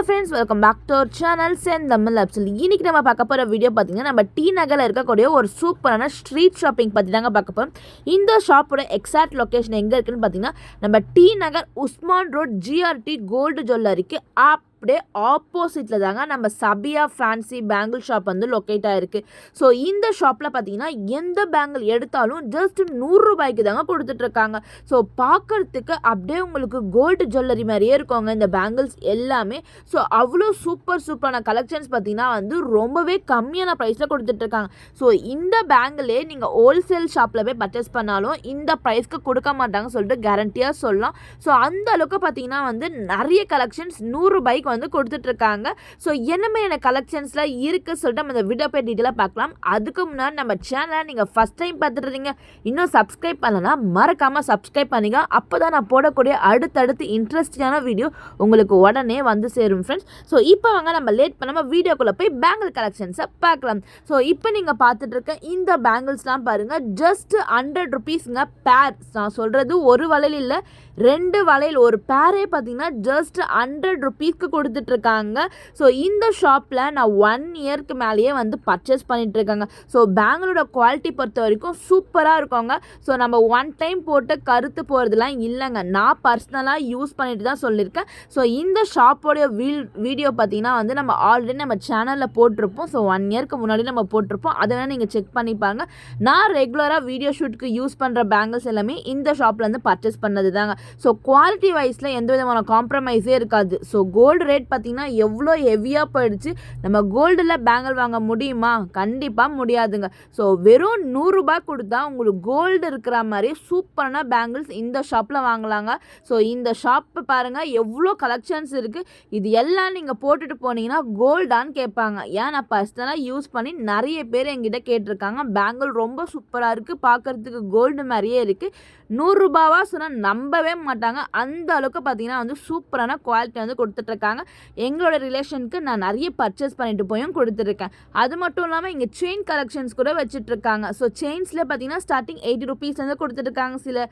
Hello friends welcome back to our channel Sen Tamil Afsal இன்னைக்கு நம்ம பார்க்க போகிற வீடியோ பார்த்தீங்கன்னா நம்ம டி நகரில் இருக்கக்கூடிய ஒரு சூப்பரான ஸ்ட்ரீட் ஷாப்பிங் பற்றி தாங்க பார்க்க போகிறோம் இந்த ஷாப்போட எக்ஸாக்ட் லொக்கேஷன் எங்கே இருக்குன்னு பார்த்தீங்கன்னா நம்ம T Nagar Usman road GRT gold ஜுவல்லரிக்கு ஆப் அப்படியே ஆப்போசிட்டில் தாங்க நம்ம சபியா ஃபேன்சி பேங்கிள் ஷாப் வந்து லொக்கேட் ஆகிருக்கு ஸோ இந்த ஷாப்பில் பார்த்தீங்கன்னா எந்த பேங்கிள் எடுத்தாலும் ஜஸ்ட் நூறுரூபாய்க்கு தாங்க கொடுத்துட்ருக்காங்க ஸோ பார்க்கறதுக்கு அப்படியே உங்களுக்கு கோல்டு ஜுவல்லரி மாதிரியே இருக்கோங்க இந்த பேங்கிள்ஸ் எல்லாமே. ஸோ அவ்வளோ சூப்பர் சூப்பரான கலெக்ஷன்ஸ் பார்த்தீங்கன்னா வந்து ரொம்பவே கம்மியான ப்ரைஸில் கொடுத்துட்ருக்காங்க ஸோ இந்த பேங்கிளே நீங்கள் ஹோல்சேல் ஷாப்பில் போய் பர்ச்சேஸ் பண்ணாலும் இந்த ப்ரைஸ்க்கு கொடுக்க மாட்டாங்க சொல்லிட்டு கேரண்டியாக சொல்லலாம். ஸோ அந்த அளவுக்கு பார்த்தீங்கன்னா வந்து நிறைய கலெக்ஷன்ஸ் நூறுரூபாய்க்கு வந்து கொடுத்துட்ருக்காங்க. ஸோ என்ன மாதிரியான கலெக்ஷன்ஸ்லாம் இருக்குது சொல்லிட்டு நம்ம இந்த வீடியோ போய் டீட்டெயிலாக பார்க்கலாம். அதுக்கு முன்னாடி நம்ம சேனலை நீங்கள் ஃபஸ்ட் டைம் பார்த்துட்டு இன்னும் சப்ஸ்கிரைப் பண்ணலன்னா மறக்காமல் சப்ஸ்கிரைப் பண்ணிங்க அப்போ தான் நான் போடக்கூடிய அடுத்தடுத்து இன்ட்ரெஸ்டிங்கான வீடியோ உங்களுக்கு உடனே வந்து சேரும் ஃப்ரெண்ட்ஸ் ஸோ இப்போ வாங்க நம்ம லேட் பண்ணாமல் வீடியோக்குள்ளே போய் பேங்கிள் கலெக்ஷன்ஸை பார்க்கலாம். ஸோ இப்போ நீங்கள் பார்த்துட்டு இருக்க இந்த பேங்கிள்ஸ்லாம் பாருங்கள் ஜஸ்ட் ஹண்ட்ரட் ருபீஸுங்க பேர் நான் சொல்கிறது ஒரு வலையில் இல்லை. ரெண்டு வளையல் ஒரு பேரே பார்த்தீங்கன்னா ஜஸ்ட் ஹண்ட்ரட் ருபீஸ்க்கு கொடுத்துட்ருக்காங்க. ஸோ இந்த ஷாப்பில் நான் ஒன் இயர்க்கு மேலேயே வந்து பர்ச்சேஸ் பண்ணிகிட்ருக்காங்க ஸோ பேங்களோட குவாலிட்டி பொறுத்த வரைக்கும் சூப்பராக இருக்கோங்க. ஸோ நம்ம ஒன் டைம் போட்டு கருத்து போகிறதுலாம் இல்லைங்க. நான் பர்சனலாக யூஸ் பண்ணிட்டு தான் சொல்லியிருக்கேன். ஸோ இந்த ஷாப்போடைய வீல் வீடியோ பார்த்தீங்கன்னா வந்து நம்ம ஆல்ரெடி நம்ம சேனலில் போட்டிருப்போம். ஸோ ஒன் இயர்க்கு முன்னாடி நம்ம போட்டிருப்போம். அதை வேணால் நீங்கள் செக் பண்ணி பாருங்கள் நான் ரெகுலராக வீடியோ ஷூட்டுக்கு யூஸ் பண்ணுற பேங்கிள்ஸ் எல்லாமே இந்த ஷாப்லேருந்து பர்ச்சேஸ் பண்ணது தாங்க ஸோ குவாலிட்டி வைஸில் எந்த விதமான காம்ப்ரமைஸே இருக்காது. ஸோ கோல்டு ரேட் பார்த்திங்கன்னா எவ்வளோ ஹெவியாக போயிடுச்சு. நம்ம கோல்டில் பேங்கிள் வாங்க முடியுமா? கண்டிப்பாக முடியாதுங்க. ஸோ வெறும் நூறுரூபா கொடுத்தா உங்களுக்கு கோல்டு இருக்கிற மாதிரி சூப்பரான பேங்கிள்ஸ் இந்த ஷாப்பில் வாங்கலாங்க. ஸோ இந்த ஷாப்பை பாருங்கள் எவ்வளோ கலெக்ஷன்ஸ் இருக்குது இது எல்லாம் நீங்கள் போட்டுட்டு போனீங்கன்னா கோல்டான்னு கேட்பாங்க. ஏன் நான் பர்சனலாக யூஸ் பண்ணி நிறைய பேர் என்கிட்ட கேட்டிருக்காங்க. பேங்கிள் ரொம்ப சூப்பராக இருக்குது பார்க்குறதுக்கு கோல்டு மாதிரியே இருக்குது நூறுரூபாவா சொன்னால் நம்பவே மாட்டாங்க. அந்த அளவுக்கு பார்த்தீங்கன்னா வந்து சூப்பரான குவாலிட்டி வந்து கொடுத்துட்ருக்காங்க. எங்களோட ரிலேஷனுக்கு நான் நிறைய பர்ச்சேஸ் பண்ணிட்டு போயும் கொடுத்துருக்கேன் அது மட்டும் இல்லாமல் இங்கே செயின் கலெக்ஷன்ஸ் கூட வச்சுட்ருக்காங்க. ஸோ செயின்ஸில் பார்த்தீங்கன்னா ஸ்டார்டிங் எயிட்டி ருபீஸ்லேருந்து வந்து கொடுத்துட்ருக்காங்க. சில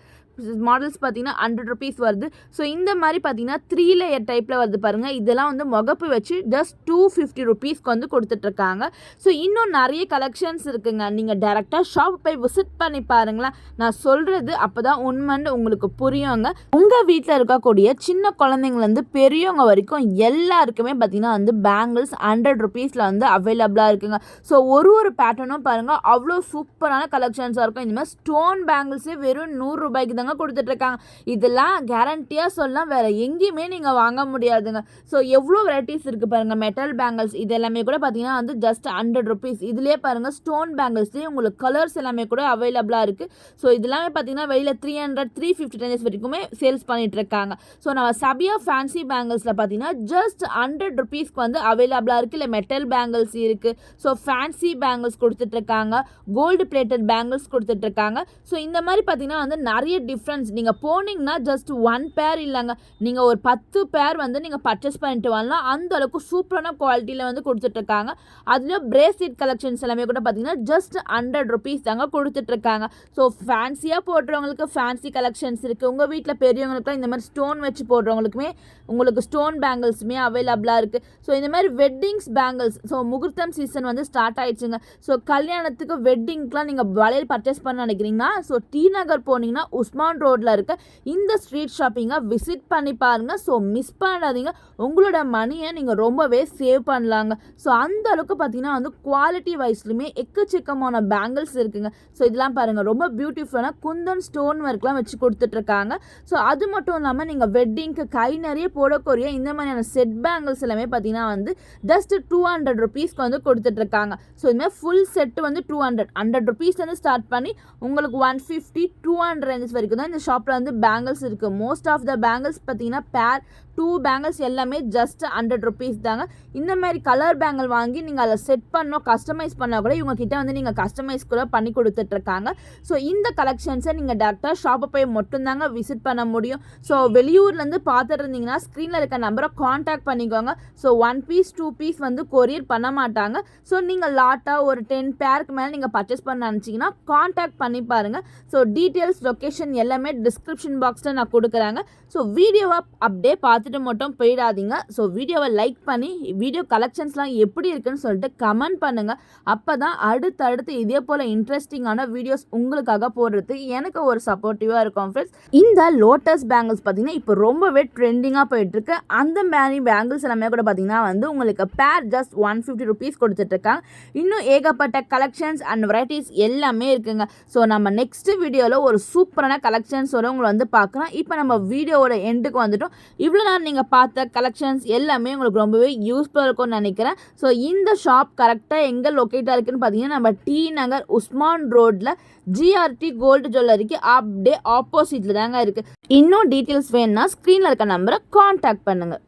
மாடல்ஸ் பார்த்தீங்கன்னா ஹண்ட்ரட் ருபீஸ் வருது. ஸோ இந்த மாதிரி பார்த்தீங்கன்னா த்ரீ லேயர் டைப்பில் வருது பாருங்கள் இதெல்லாம் வந்து முகப்பு வச்சு ஜஸ்ட் டூ ஃபிஃப்டி ருபீஸ்க்கு வந்து கொடுத்துட்ருக்காங்க. ஸோ இன்னும் நிறைய கலெக்ஷன்ஸ் இருக்குங்க. நீங்கள் டேரெக்டாக ஷாப் போய் விசிட் பண்ணி பாருங்களேன். நான் சொல்கிறது அப்போ தான் உண்மைன்னு உங்களுக்கு புரியுங்க. உங்கள் வீட்டில் இருக்கக்கூடிய சின்ன குழந்தைங்கலேருந்து பெரியவங்க வரைக்கும் எல்லாருக்குமே பார்த்தீங்கன்னா வந்து பேங்கிள்ஸ் ஹண்ட்ரட் ருபீஸில் வந்து அவைலபிளாக இருக்குங்க. ஸோ ஒரு ஒரு பேட்டர்னும் பாருங்கள் அவ்வளோ சூப்பரான கலெக்ஷன்ஸாக இருக்கும். இந்த மாதிரி ஸ்டோன் பேங்கிள்ஸே வெறும் நூறுரூபாய்க்கு தாங்க கொடுத்துட்ருக்காங்க. இதெல்லாம் கேரண்டியாக சொல்லலாம். வேறு எங்கேயுமே நீங்கள் வாங்க முடியாதுங்க. ஸோ எவ்வளோ வெரைட்டிஸ் இருக்குது பாருங்கள் மெட்டல் பேங்கிள்ஸ் இது எல்லாமே கூட பார்த்தீங்கன்னா வந்து ஜஸ்ட் ஹண்ட்ரட் ருபீஸ் இதுலேயே பாருங்கள் ஸ்டோன் பேங்கிள்ஸ்லேயே உங்களுக்கு கலர்ஸ் எல்லாமே கூட அவைலபிளாக இருக்குது ஸோ இதெல்லாமே பார்த்தீங்கன்னா வெளியில் three hundred three fifty tens வரைக்குமே சேல்ஸ் பண்ணிட்டு இருக்காங்க ஸோ நம்ம சபியா ஃபேன்சி பேங்கிள்ஸில் பார்த்தீங்கன்னா ஜஸ்ட் ஹண்ட்ரட் ருபீஸ்க்கு வந்து அவைலபிளாக இருக்குது இல்லை மெட்டல் பேங்கிள்ஸ் இருக்குது ஸோ ஃபேன்சி பேங்கிள்ஸ் கொடுத்துட்ருக்காங்க கோல்டு பிளேட்டட் பேங்கிள்ஸ் கொடுத்துட்ருக்காங்க ஸோ இந்த மாதிரி பார்த்தீங்கன்னா வந்து நிறைய டிஃப்ரென்ஸ் நீங்கள் போனீங்கன்னா ஜஸ்ட் ஒன் பேர் இல்லைங்க. நீங்கள் ஒரு பத்து பேர் வந்து நீங்கள் பர்ச்சேஸ் பண்ணிட்டு வரலாம். அந்த அளவுக்கு சூப்பரான குவாலிட்டியில் வந்து கொடுத்துட்ருக்காங்க அதுலேயும் பிரேஸ்லெட் கலெக்ஷன்ஸ் எல்லாமே கூட பார்த்தீங்கன்னா ஜஸ்ட் ஹண்ட்ரட் ருபீஸ் தாங்க கொடுத்துட்ருக்காங்க ஸோ ஃபேன்சியாக போடுறவங்களுக்கு ஃபேன்சி கலெக்ஷன்ஸ் இருக்குது உங்கள் வீட்டில் பெரியவங்களுக்குலாம் இந்த மாதிரி ஸ்டோன் வச்சு போடுறவங்களுக்குமே உங்களுக்கு ஸ்டோன் பேங்கிள்ஸுமே அவைலபிளாக இருக்குது ஸோ இந்த மாதிரி வெட்டிங்ஸ் பேங்கிள்ஸ் ஸோ முகூர்த்தம் சீசன் வந்து ஸ்டார்ட் ஆயிடுச்சுங்க. ஸோ கல்யாணத்துக்கு வெட்டிங்க்கெலாம் நீங்கள் வளையல் பர்ச்சேஸ் பண்ண நினைக்கிறீங்கன்னா ஸோ டி நகர் போனீங்கன்னா உஸ்மான் ரோட்டில் இருக்க இந்த ஸ்ட்ரீட் ஷாப்பிங்கை விசிட் பண்ணி பாருங்கள் ஸோ மிஸ் பண்ணாதீங்க. உங்களோட மணியை நீங்கள் ரொம்பவே சேவ் பண்ணலாங்க. ஸோ அந்த அளவுக்கு பார்த்தீங்கன்னா வந்து குவாலிட்டி வைஸ்லையுமே எக்கச்சக்கமான பேங்கிள்ஸ் இருக்குங்க. ஸோ இதெல்லாம் பாருங்கள் ரொம்ப பியூட்டிஃபுல்லான குந்தன் ஸ்டோன் ஒர்க்லாம் வச்சு கொடுத்துட்ருக்காங்க ஸோ அது மட்டும் இல்லாமல் நீங்கள் வெட்டிங்க்கு கை நிறைய போடக்கூடிய இந்த மாதிரியான செட் பேங்கிள்ஸ் எல்லாமே பார்த்தீங்கன்னா வந்து ஜஸ்ட் டூ ஹண்ட்ரட் ருபீஸ்க்கு வந்து கொடுத்துட்ருக்காங்க. ஸோ இதுமாதிரி ஃபுல் செட்டு வந்து டூ ஹண்ட்ரட் ஹண்ட்ரட் ருபீஸ்லேருந்து ஸ்டார்ட் பண்ணி உங்களுக்கு one fifty two hundred ranges வரைக்கும் தான் இந்த ஷாப்பில் வந்து பேங்கிள்ஸ் இருக்குது மோஸ்ட் ஆஃப் த பேங்கிள்ஸ் பார்த்தீங்கன்னா பேர் டூ பேங்கிள்ஸ் எல்லாமே ஜஸ்ட் ஹண்ட்ரட் ருபீஸ் தாங்க. இந்த மாதிரி கலர் பேங்கிள் வாங்கி நீங்கள் அதை செட் பண்ணோம் கஸ்டமைஸ் பண்ணால் கூட இவங்க கிட்ட வந்து நீங்கள் கஸ்டமைஸ் கூட பண்ணி கொடுத்துட்ருக்காங்க ஸோ இந்த கலெக்ஷன்ஸை நீங்கள் டேரெக்டாக ஷாப்பை போய் மட்டும்தாங்க விசிட் பண்ண முடியும். ஸோ வெளியூர்லேருந்து பார்த்துட்டு இருந்தீங்கன்னா ஸ்க்ரீனில் இருக்க நம்பரை காண்டாக்ட் பண்ணிக்கோங்க. So one piece two piece வந்து கொரியர் பண்ண மாட்டாங்க. ஸோ நீங்கள் லாட்டாக ஒரு டென் பேருக்கு மேலே நீங்கள் பர்ச்சேஸ் பண்ண நினச்சிங்கன்னா காண்டாக்ட் பண்ணி பாருங்கள் ஸோ டீட்டெயில்ஸ் லொக்கேஷன் எல்லாமே டிஸ்கிரிப்ஷன் பாக்ஸில் நான் கொடுக்குறாங்க. ஸோ வீடியோவை அப்படியே பார்த்து பார்த்துட்டு மட்டும் போயிடாதீங்க. ஸோ வீடியோவை லைக் பண்ணி வீடியோ கலெக்ஷன்ஸ்லாம் எப்படி இருக்குன்னு சொல்லிட்டு கமெண்ட் பண்ணுங்கள் அப்போ தான் அடுத்தடுத்து இதே போல் இன்ட்ரெஸ்டிங்கான வீடியோஸ் உங்களுக்காக போடுறதுக்கு எனக்கு ஒரு சப்போர்ட்டிவாக இருக்கும் ஃப்ரெண்ட்ஸ் இந்த லோட்டஸ் பேங்கிள்ஸ் பார்த்தீங்கன்னா இப்போ ரொம்பவே ட்ரெண்டிங்காக போயிட்டுருக்கு. அந்த மாதிரி பேங்கிள்ஸ் எல்லாமே கூட பார்த்தீங்கன்னா வந்து உங்களுக்கு பேர் ஜஸ்ட் ஒன் ஃபிஃப்டி ருபீஸ் கொடுத்துட்ருக்காங்க. இன்னும் ஏகப்பட்ட கலெக்ஷன்ஸ் அண்ட் வெரைட்டிஸ் எல்லாமே இருக்குங்க. ஸோ நம்ம நெக்ஸ்ட் வீடியோவில் ஒரு சூப்பரான கலெக்ஷன்ஸோட உங்களை வந்து பார்க்கலாம். இப்போ நம்ம வீடியோவோட எண்டுக்கு வந்துட்டோம். இவ்வளோ நேரம் நீங்கள் பார்த்த கலெக்ஷன்ஸ் எல்லாமே உங்களுக்கு ரொம்பவே யூஸ்ஃபுல்லாக இருக்கும்னு நினைக்கிறேன். ஸோ இந்த ஷாப் கரெக்டாக எங்கே லொக்கேட்டாக இருக்குன்னு பார்த்தீங்கன்னா நம்ம டி நகர் உஸ்மான் ரோட்டில் ஜிஆர்டி கோல்டு ஜுவல்லரிக்கு அப்படியே ஆப்போசிட்டில் தாங்க இருக்குது இன்னும் டீட்டெயில்ஸ் வேணும்னா ஸ்க்ரீனில் இருக்க நம்பரை காண்டாக்ட் பண்ணுங்கள்